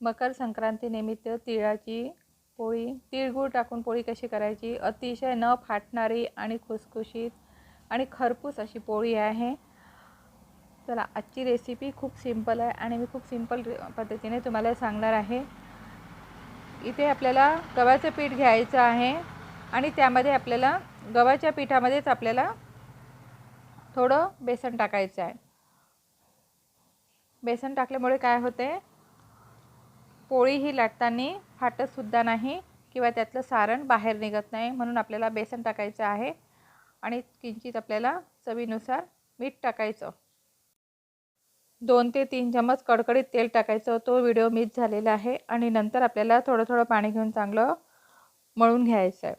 मकर संक्रांतीनिमित्त तिळाची पोळी तिळगूळ टाकून पोळी कशी करायची? अतिशय न फाटणारी आणि खुसखुशीत आणि खरपूस अशी पोळी आहे. चला आजची रेसिपी खूप सिंपल आहे आणि मी खूप सिंपल पद्धतीने तुम्हाला सांगणार आहे. इथे आपल्याला गव्हाचं पीठ घ्यायचं आहे आणि त्यामध्ये आपल्याला गव्हाच्या पिठामध्येच आपल्याला थोडं बेसन टाकायचं आहे. बेसन टाकल्यामुळे काय होते? पोळी ही लाटताना फाटतसुद्धा नाही किंवा त्यातलं सारण बाहेर निघत नाही म्हणून आपल्याला बेसन टाकायचं आहे आणि किंचित आपल्याला चवीनुसार मीठ टाकायचं. दोन ते तीन चम्मच कडकडीत तेल टाकायचं. तो व्हिडिओ मिस झालेला आहे आणि नंतर आपल्याला थोडं थोडं पाणी घेऊन चांगलं मळून घ्यायचं आहे.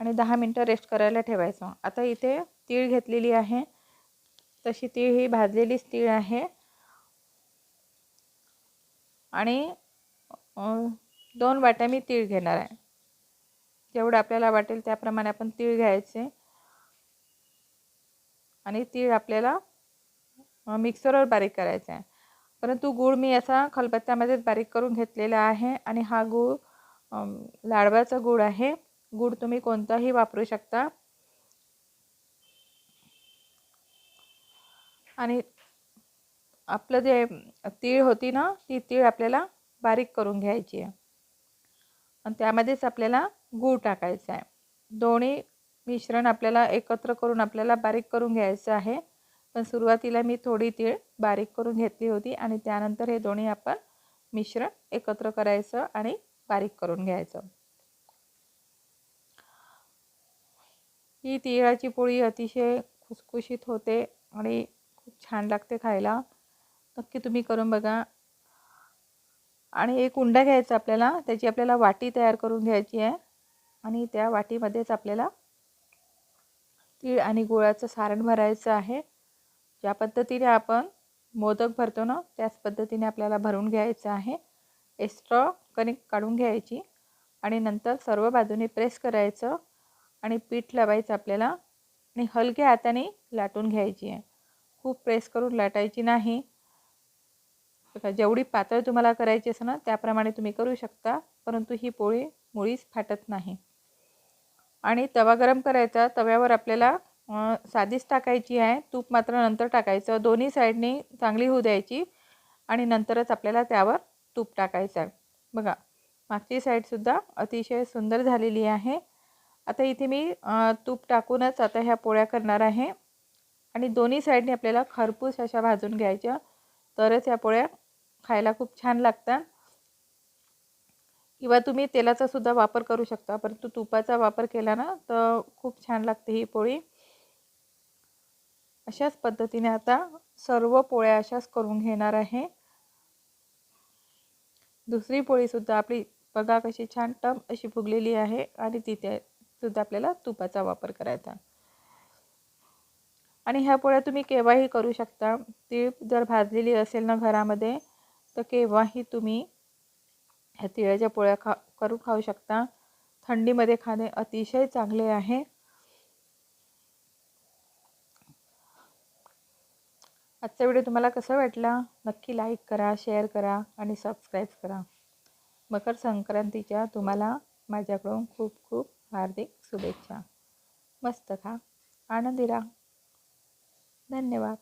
आणि दहा मिनटं रेस्ट करायला ठेवायचं. आता इथे तीळ घेतलेली आहे. तशी तीळ ही भाजलेलीच तीळ आहे. आणि दोन वाट्या मी तीळ घेणार आहे. जेवढं आपल्याला वाटेल त्याप्रमाणे आपण तीळ घ्यायचे. आणि तीळ आपल्याला मिक्सरवर बारीक करायचं आहे. परंतु गूळ मी असा खलबत्त्यामध्येच बारीक करून घेतलेला आहे. आणि हा गूळ लाडवाचा गूळ आहे. गूळ तुम्ही कोणताही वापरू शकता. आणि आपलं जे तीळ होती ना ती तीळ आपल्याला बारीक करून घ्यायची आहे. आणि त्यामध्येच आपल्याला गूळ टाकायचा आहे. दोन्ही मिश्रण आपल्याला एकत्र करून आपल्याला बारीक करून घ्यायचं आहे. पण सुरुवातीला मी थोडी तीळ बारीक करून घेतली होती आणि त्यानंतर हे दोन्ही आपण मिश्रण एकत्र करायचं आणि बारीक करून घ्यायचं. ही तिळाची पोळी अतिशय खुसखुशीत होते आणि खूप छान लागते खायला. नक्की तुम्ही करून बघा. आणि एक उंडा घ्यायचा आपल्याला त्याची आपल्याला वाटी तयार करून घ्यायची आहे. आणि त्या वाटीमध्येच आपल्याला तीळ आणि गुळाचं सारण भरायचं आहे. ज्या पद्धतीने आपण मोदक भरतो ना त्याच पद्धतीने आपल्याला भरून घ्यायचं आहे. एक्स्ट्रा कणिक काढून घ्यायची आणि नंतर सर्व बाजूने प्रेस करायचं आणि पीठ लावायचं आपल्याला. आणि हलक्या हाताने लाटून घ्यायची आहे. खूप प्रेस करून लाटायची नाही. बघा जेवढी पातळ तुम्हाला करायची असं ना त्याप्रमाणे तुम्ही करू शकता परंतु ही पोळी मुळीच फाटत नाही. आणि तवा गरम करायचा तव्यावर आपल्याला साधीच टाकायची आहे. तूप मात्र नंतर टाकायचं. दोन्ही साईडनी चांगली होऊ द्यायची आणि नंतरच आपल्याला त्यावर तूप टाकायचं आहे. बघा मागची साईडसुद्धा अतिशय सुंदर झालेली आहे. आता इथे मी तूप टाकूनच आता ह्या पोळ्या करणार आहे. आणि दोन्ही साईडने आपल्याला खरपूस अशा भाजून घ्यायच्या. तरच ह्या पोळ्या खायला खूप छान लागतात. किंवा तुम्ही तेलाचा सुद्धा वापर करू शकता. परंतु तुपाचा वापर केला ना तर खूप छान लागते ही पोळी. अशाच पद्धतीने आता सर्व पोळ्या अशाच करून घेणार आहे. दुसरी पोळीसुद्धा आपली बघा कशी छान टम अशी फुगलेली आहे आणि तिथे सुद्धा आपल्याला तुपाचा वापर करायचा. आणि ह्या पोळ्या तुम्ही केव्हाही करू शकता. ती जर भाजलेली असेल ना घरामध्ये तर केव्हाही तुम्ही ह्या तिळाच्या पोळ्या खा करून खाऊ शकता. थंडीमध्ये खाणे अतिशय चांगले आहे. आजचा व्हिडिओ तुम्हाला कसा वाटला? नक्की लाईक करा शेअर करा आणि सबस्क्राईब करा. मकर संक्रांतीच्या तुम्हाला माझ्याकडून खूप खूप हार्दिक शुभेच्छा. मस्त खा. आनंदी राहा. धन्यवाद.